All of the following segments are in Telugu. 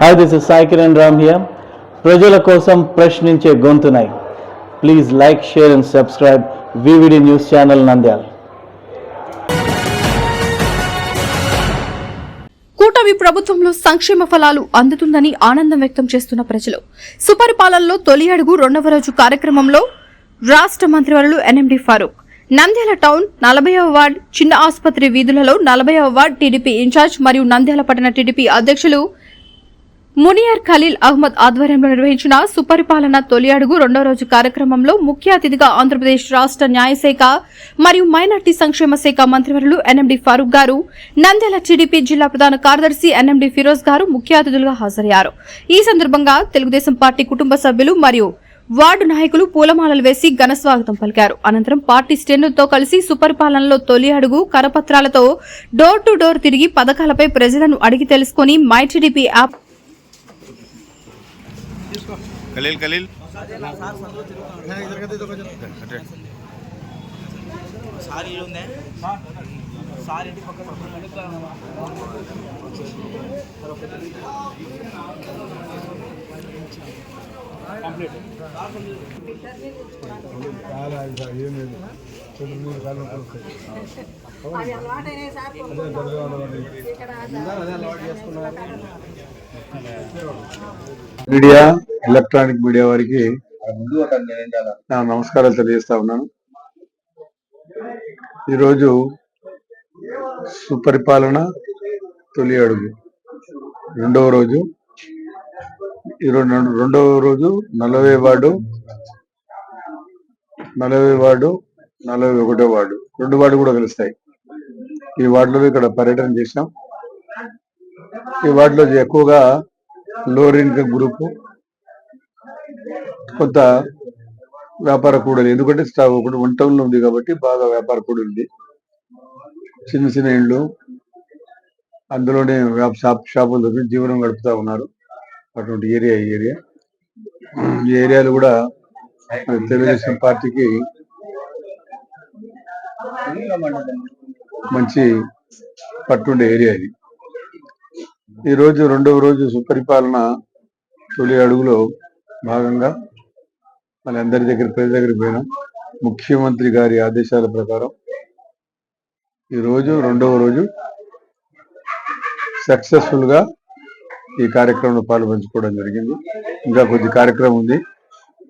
Hi this is Sai Kiran Ram here ప్రజల కోసం ప్రశ్నించే గొంతునై. Please like share and subscribe VVD news channel Nandyala కూటమి ప్రభుత్వంలో సంక్షేమ ఫలాలు అందుతుందని ఆనందం వ్యక్తం చేస్తున్న ప్రజలు. సుపరిపాలనలో తొలి అడుగు రెండవ రోజు కార్యక్రమంలో రాష్ట్ర మంత్రివర్యులు ఎన్ఎండి ఫారూక్. నంద్యాల టౌన్ నలభైవ వార్డ్ చిన్న ఆసుపత్రి వీధులలో నలభైవ వార్డ్ టీడీపీ ఇన్ఛార్జ్ మరియు నంద్యాల పట్టణ టీడీపీ అధ్యక్షులు మునియర్ ఖలీల్ అహ్మద్ ఆధ్వర్యంలో నిర్వహించిన సుపరిపాలన తొలి అడుగు రెండో రోజు కార్యక్రమంలో ముఖ్య అతిథిగా ఆంధ్రప్రదేశ్ రాష్ట్ర న్యాయశాఖ మరియు మైనార్టీ సంక్షేమ శాఖ మంత్రివర్యులు ఎన్ఎండి ఫారూక్ గారు నంద్యాల టీడీపీ జిల్లా ప్రధాన కార్యదర్శి ఎన్ఎండి ఫిరోజ్ గారు ముఖ్య అతిథులుగా హాజరయ్యారు. ఈ సందర్భంగా తెలుగుదేశం పార్టీ కుటుంబ సభ్యులు మరియు వార్డు నాయకులు పూలమాలలు వేసి ఘన స్వాగతం పలికారు. అనంతరం పార్టీ శ్రేణులతో కలిసి సుపరిపాలనలో తొలి అడుగు కరపత్రాలతో డోర్ టు డోర్ తిరిగి పథకాలపై ప్రజలను అడిగి తెలుసుకుని my TDP app Khaleel Khaleel sir ఇల్లు ఉందే సార్ ఇంటి పక్కన మీడియా ఎలక్ట్రానిక్ మీడియా వారికి నా నమస్కారాలు తెలియజేస్తా ఉన్నాను. ఈరోజు సుపరిపాలన తొలి అడుగు. రెండవ రోజు. ఈరోజు రెండు- రెండవ రోజు నలభై వార్డు. నలభై వార్డు నలభై ఒకటో వార్డు. రెండు వార్డు కూడా కలుస్తాయి ఈ వార్డులో ఇక్కడ పర్యటన చేసినాం. ఈ వార్డులో ఎక్కువగా లోవర్ ఇన్కమ్ గ్రూప్ కొంత వ్యాపార కూడలి. ఎందుకంటే ఒకటి వన్ టౌన్లో ఉంది కాబట్టి బాగా వ్యాపార కూడలి ఉంది చిన్న చిన్న ఇళ్ళు అందులోనే వ్యాప షాప్ షాపులు దొరికి జీవనం గడుపుతా ఉన్నారు. అటువంటి ఏరియా ఈ ఏరియా. ఈ ఏరియాలు కూడా తెలుగుదేశం పార్టీకి మంచి పట్టుండే ఏరియా ఇది. ఈ రోజు రెండవ రోజు సుపరిపాలన తొలి అడుగులో భాగంగా మళ్ళీ అందరి దగ్గర ప్రజల దగ్గర పోయినాం ముఖ్యమంత్రి గారి ఆదేశాల ప్రకారం ఈ రోజు రెండవ రోజు సక్సెస్ఫుల్గా ఈ కార్యక్రమంలో పాల్పంచుకోవడం జరిగింది. ఇంకా కొద్ది కార్యక్రమం ఉంది.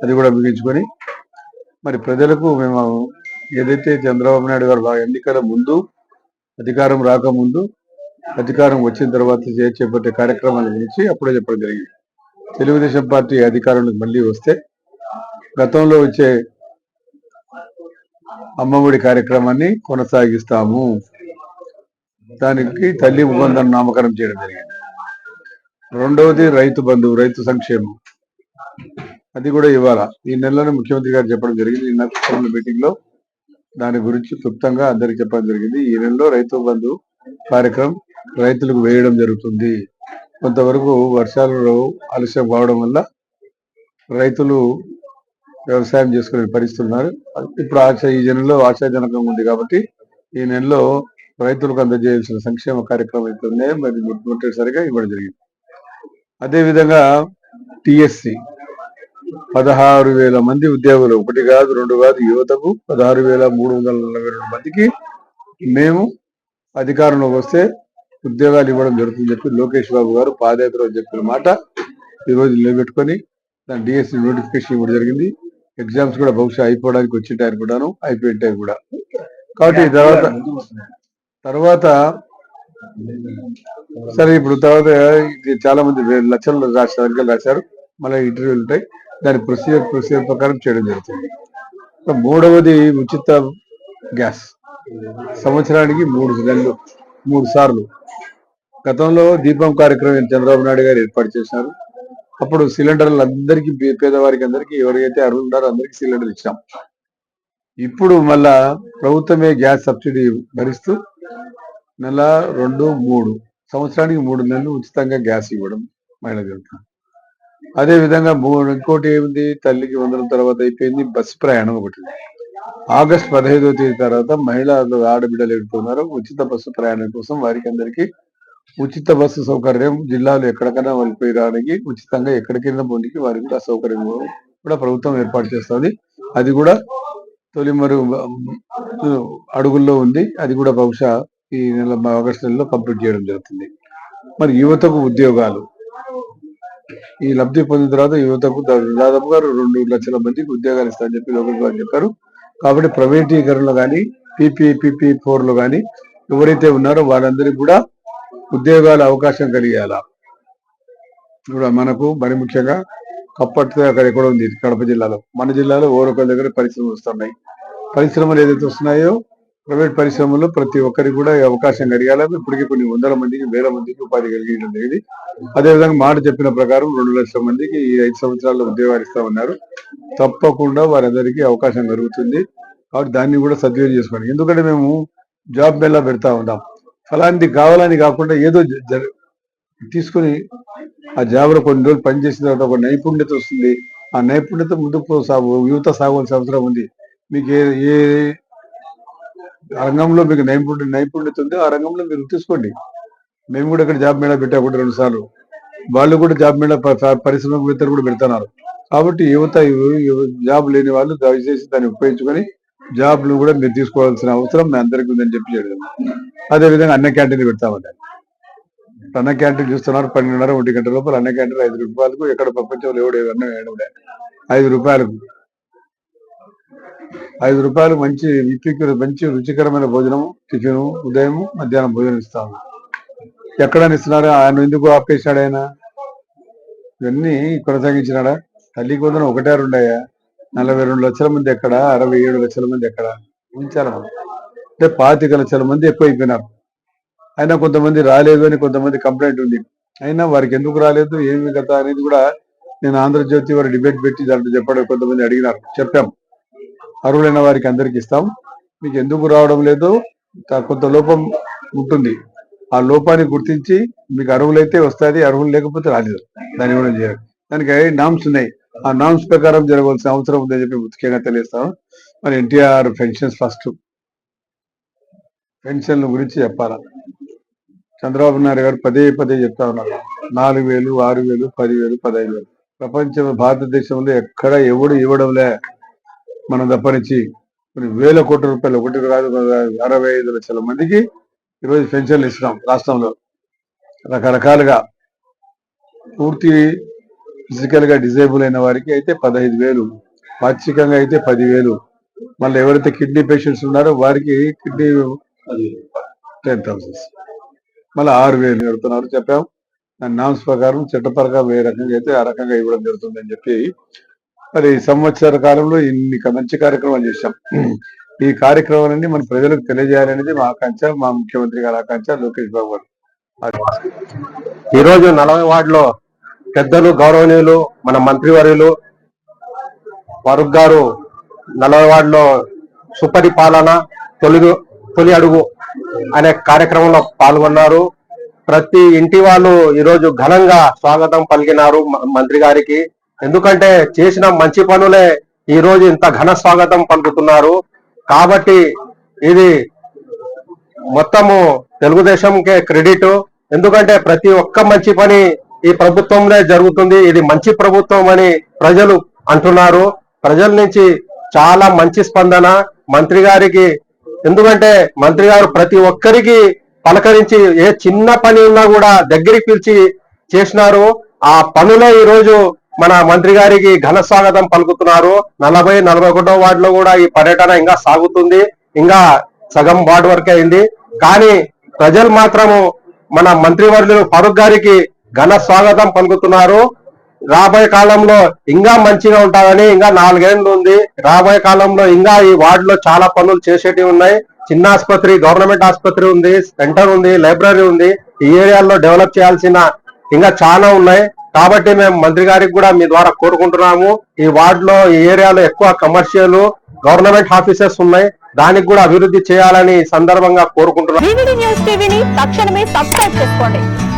అది కూడా ముగించుకొని మరి ప్రజలకు మేము ఏదైతే చంద్రబాబు నాయుడు గారు ఎన్నికల ముందు అధికారం రాకముందు అధికారం వచ్చిన తర్వాత చే- చేపట్టే కార్యక్రమాల గురించి అప్పుడే చెప్పడం జరిగింది. తెలుగుదేశం పార్టీ అధికారంలోకి మళ్ళీ వస్తే గతంలో వచ్చే అమ్మఒడి కార్యక్రమాన్ని కొనసాగిస్తాము. దానికి తల్లి ఉబంధం నామకరణం చేయడం జరిగింది. రెండవది రైతు బంధువు రైతు సంక్షేమం. అది కూడా ఇవాళ. ఈ నెలలోనే ముఖ్యమంత్రి గారు చెప్పడం జరిగింది. నిన్న మీటింగ్లో దాని గురించి క్లుప్తంగా అందరికి చెప్పడం జరిగింది. ఈ నెలలో రైతు బంధు కార్యక్రమం రైతులకు వేయడం జరుగుతుంది. కొంతవరకు వర్షాలు ఆలస్యం కావడం వల్ల రైతులు వ్యవసాయం చేసుకునే పరిస్థితులు ఉన్నారు ఇప్పుడు ఆశ ఈ నెలలో ఆశాజనకంగా ఉంది కాబట్టి ఈ నెలలో రైతులకు అందజేయాల్సిన సంక్షేమ కార్యక్రమం అయితే ఉన్నాయో. మరి మొట్టమొదటిసారిగా ఇవ్వడం జరిగింది. అదేవిధంగా టిఎస్సి పదహారు వేల మంది ఉద్యోగులు ఒకటి కాదు రెండు కాదు యువతకు పదహారు వేల మూడు వందల నలభై రెండు మందికి మేము అధికారంలోకి వస్తే ఉద్యోగాలు ఇవ్వడం జరుగుతుందని చెప్పి లోకేష్ బాబు గారు పాదయాత్ర చెప్పిన మాట ఈరోజు నిలబెట్టుకొని దాని డిఎస్సి నోటిఫికేషన్ ఇవ్వడం జరిగింది. ఎగ్జామ్స్ కూడా బహుశా అయిపోవడానికి వచ్చి అనుకుంటాను అయిపోయింటాయి కూడా. కాబట్టి తర్వాత తర్వాత సరే ఇప్పుడు తర్వాత ఇది చాలా మంది లక్షలు అంకెలు రాశారు. మళ్ళీ ఇంటర్వ్యూలు ఉంటాయి. దాని ప్రొసీజర్ ప్రొసీజర్ ప్రకారం చేయడం జరుగుతుంది. మూడవది ఉచిత గ్యాస్. సంవత్సరానికి మూడు నెలలు మూడు సార్లు. గతంలో దీపం కార్యక్రమం చంద్రబాబు నాయుడు గారు ఏర్పాటు చేశారు. అప్పుడు సిలిండర్లు అందరికీ పేదవారికి అందరికీ ఎవరైతే అరువులు ఉన్నారో అందరికీ సిలిండర్ ఇచ్చాం. ఇప్పుడు మళ్ళా ప్రభుత్వమే గ్యాస్ సబ్సిడీ భరిస్తూ నెల రెండు మూడు సంవత్సరానికి మూడు నెలలు ఉచితంగా గ్యాస్ ఇవ్వడం మహిళ జరుగుతుంది అదే విధంగా మూడు ఇంకోటి ఏముంది? తల్లికి వందల తర్వాత అయిపోయింది బస్సు ప్రయాణం ఒకటి. ఆగస్ట్ పదహైదో తేదీ తర్వాత మహిళలు ఆడబిడ్డలు ఎడుతున్నారు ఉచిత బస్సు ప్రయాణం కోసం వారికి అందరికీ ఉచిత బస్సు సౌకర్యం జిల్లాలో ఎక్కడికైనా వెళ్ళిపోయి రావడానికి ఉచితంగా ఎక్కడికైనా పొందికి వారికి కూడా సౌకర్యం కూడా ప్రభుత్వం ఏర్పాటు చేస్తుంది. అది కూడా తొలి మరి అడుగుల్లో ఉంది. అది కూడా బహుశా ఈ నెల ఆగస్టు నెలలో కంప్లీట్ చేయడం జరుగుతుంది. మరి యువతకు ఉద్యోగాలు. ఈ లబ్ధి పొందిన తర్వాత యువతకు దాదాపుగా రెండు లక్షల మందికి ఉద్యోగాలు ఇస్తారని చెప్పి లోకేష్ చెప్పారు. కాబట్టి ప్రైవేటీకరణలో కానీ పీపీ పీపీ ఫోర్లో కానీ ఎవరైతే ఉన్నారో వారందరికీ కూడా ఉద్యోగాల అవకాశం కలిగేలా. ఇప్పుడు మనకు మరి ముఖ్యంగా కప్పట్టు అక్కడ ఎక్కడ ఉంది కడప జిల్లాలో. మన జిల్లాలో ఓరొకరి దగ్గర పరిశ్రమలు వస్తున్నాయి. పరిశ్రమలు ఏదైతే వస్తున్నాయో ప్రైవేట్ పరిశ్రమల్లో ప్రతి ఒక్కరికి కూడా అవకాశం కలిగాల. ఇప్పటికీ కొన్ని వందల మందికి వేల మందికి ఉపాధి కలిగించడం జరిగింది. అదేవిధంగా మాట చెప్పిన ప్రకారం రెండు లక్షల మందికి ఈ ఐదు సంవత్సరాల్లో ఉద్యోగాలు ఇస్తామన్నారు తప్పకుండా వారందరికీ అవకాశం కలుగుతుంది. కాబట్టి దాన్ని కూడా సద్వినియోగం చేసుకోండి. ఎందుకంటే మేము జాబ్ మేళా పెడతా ఉన్నాం. ఫలాంటి కావాలని కాకుండా ఏదో తీసుకుని ఆ జాబ్లో కొన్ని రోజులు పనిచేసిన తర్వాత ఒక నైపుణ్యత వస్తుంది. ఆ నైపుణ్యత ముందుకు సాగు యువత సాగవలసిన అవసరం ఉంది. మీకు ఏ ఏ రంగంలో మీకు నైపుణ్య నైపుణ్యత ఉందో ఆ రంగంలో మీరు తీసుకోండి. మేము కూడా ఇక్కడ జాబ్ మేళా పెట్టా కూడా రెండు సార్లు. వాళ్ళు కూడా జాబ్ మేళా పరిశ్రమ కూడా పెడుతున్నారు. కాబట్టి యువత జాబ్ లేని వాళ్ళు దయచేసి దాన్ని ఉపయోగించుకొని జాబ్లు కూడా మీరు తీసుకోవాల్సిన అవసరం మీ అందరికీ ఉందని చెప్పి చేయడం అదే విధంగా అన్న క్యాంటీన్ పెడతామండి అన్న క్యాంటీన్ చూస్తున్నారు పన్నెండున్నర ఒంటి గంట లోపల అన్న క్యాంటీన్ ఐదు రూపాయలకు ఎక్కడ ప్రపంచంలో ఎవడు అన్నం వేయడం ఐదు రూపాయలకు. ఐదు రూపాయలు మంచి విప్పికి మంచి రుచికరమైన భోజనం టిఫిన్ ఉదయం మధ్యాహ్నం భోజనం ఇస్తాము. ఎక్కడ ఇస్తున్నారు ఆయన ఎందుకు ఆపేశాడు ఆయన? ఇవన్నీ కొనసాగించినాడా? తల్లికి వందనం ఒకటే రెండాయా నలభై రెండు లక్షల మంది ఎక్కడ? అరవై ఏడు లక్షల మంది ఎక్కడ? ఉంచాలి అంటే పాతిక లక్షల మంది ఎక్కువైపోయినారు. అయినా కొంతమంది రాలేదు అని కొంతమంది కంప్లైంట్ ఉంది. అయినా వారికి ఎందుకు రాలేదు? ఏమి కథ అనేది కూడా నేను ఆంధ్రజ్యోతి వారి డిబేట్ పెట్టి దాంట్లో చెప్పడం కొంతమంది అడిగినారు. చెప్పాం. అర్హులైన వారికి అందరికి ఇస్తాం. మీకు ఎందుకు రావడం లేదు? కొంత లోపం ఉంటుంది. ఆ లోపాన్ని గుర్తించి మీకు అర్హులైతే వస్తుంది అర్హులు లేకపోతే రాలేదు. దాని కూడా చేయాలి? దానికి నామ్స్ ఉన్నాయి. ఆ నామ్స్ ప్రకారం జరగవలసిన అవసరం ఉందని చెప్పి ముఖ్యంగా తెలియస్తాను మరి ఎన్టీఆర్ పెన్షన్స్ ఫస్ట్. పెన్షన్ల గురించి చెప్పాలా? చంద్రబాబు నాయుడు గారు పదే పదే చెప్తా ఉన్నారు. నాలుగు వేలు ఆరు వేలు పదివేలు పదహైదు వేలు. ప్రపంచం భారతదేశంలో ఎక్కడ ఎవడు ఇవ్వడంలే. మనం తప్పనిచ్చి కొన్ని వేల కోట్ల రూపాయలు ఒకటి కాదు అరవై ఐదు లక్షల మందికి ఈరోజు పెన్షన్లు ఇస్తున్నాం రాష్ట్రంలో. రకరకాలుగా. పూర్తి ఫిజికల్గా డిజేబుల్ అయిన వారికి అయితే పదహైదు వేలు. పాక్షికంగా అయితే పదివేలు. మళ్ళీ ఎవరైతే కిడ్నీ పేషెంట్స్ ఉన్నారో వారికి కిడ్నీ టెన్ థౌసండ్ మళ్ళీ ఆరు వేలు పెడుతున్నారు చెప్పాం. దాని నామ్స్ ప్రకారం చట్టపరంగా ఏ రకంగా అయితే ఆ రకంగా ఇవ్వడం జరుగుతుందని చెప్పి మరి ఈ సంవత్సర కాలంలో ఇన్ని మంచి కార్యక్రమాలు చేశాం. ఈ కార్యక్రమాలన్నీ మన ప్రజలకు తెలియజేయాలనేది మా ఆకాంక్ష మా ముఖ్యమంత్రి గారి ఆకాంక్ష లోకేష్ బాబు గారు. ఈ రోజు నలభై వార్డులో పెద్దలు గౌరవనీయులు మన మంత్రివర్యులు ఫరూక్ గారు నల్లవాడలో సుపరిపాలన తొలి తొలి అడుగు అనే కార్యక్రమంలో పాల్గొన్నారు. ప్రతి ఇంటి వాళ్ళు ఈరోజు ఘనంగా స్వాగతం పలికినారు మ- మంత్రి గారికి. ఎందుకంటే చేసిన మంచి పనులే ఈరోజు ఇంత ఘన స్వాగతం పలుకుతున్నారు. కాబట్టి ఇది మొత్తము తెలుగుదేశంకే క్రెడిట్. ఎందుకంటే ప్రతి ఒక్క మంచి పని ఈ ప్రభుత్వంలో జరుగుతుంది. ఇది మంచి ప్రభుత్వం అని ప్రజలు అంటున్నారు. ప్రజల నుంచి చాలా మంచి స్పందన మంత్రి గారికి. ఎందుకంటే మంత్రి గారు ప్రతి ఒక్కరికి పలకరించి ఏ చిన్న పని ఉన్నా కూడా దగ్గరికి పిలిచి చేసినారు. ఆ పనులే ఈ రోజు మన మంత్రి గారికి ఘన స్వాగతం పలుకుతున్నారు. నలభై నలభై ఒకటో వార్డులో కూడా ఈ పర్యటన ఇంకా సాగుతుంది. ఇంకా సగం వార్డు వరకు అయింది. కానీ ప్రజలు మాత్రము మన మంత్రివర్యులు ఫరూక్ గారికి ఘన స్వాగతం పలుకుతున్నారు. రాబోయే కాలంలో ఇంకా మంచిగా ఉంటారని ఇంకా నాలుగేళ్ళు ఉంది. రాబోయే కాలంలో ఇంకా ఈ వార్డులో చాలా పనులు చేసేటివి ఉన్నాయి. చిన్న ఆసుపత్రి గవర్నమెంట్ ఆసుపత్రి ఉంది సెంటర్ ఉంది లైబ్రరీ ఉంది. ఈ ఏరియాలో డెవలప్ చేయాల్సిన ఇంకా చాలా ఉన్నాయి. కాబట్టి మేము మంత్రి గారికి కూడా మీ ద్వారా కోరుకుంటున్నాము. ఈ వార్డులో ఈ ఏరియాలో ఎక్కువ కమర్షియల్ గవర్నమెంట్ ఆఫీసెస్ ఉన్నాయి. దానికి కూడా అభివృద్ధి చేయాలని సందర్భంగా కోరుకుంటున్నాం. తక్షణమే సబ్స్క్రైబ్ చేసుకోండి.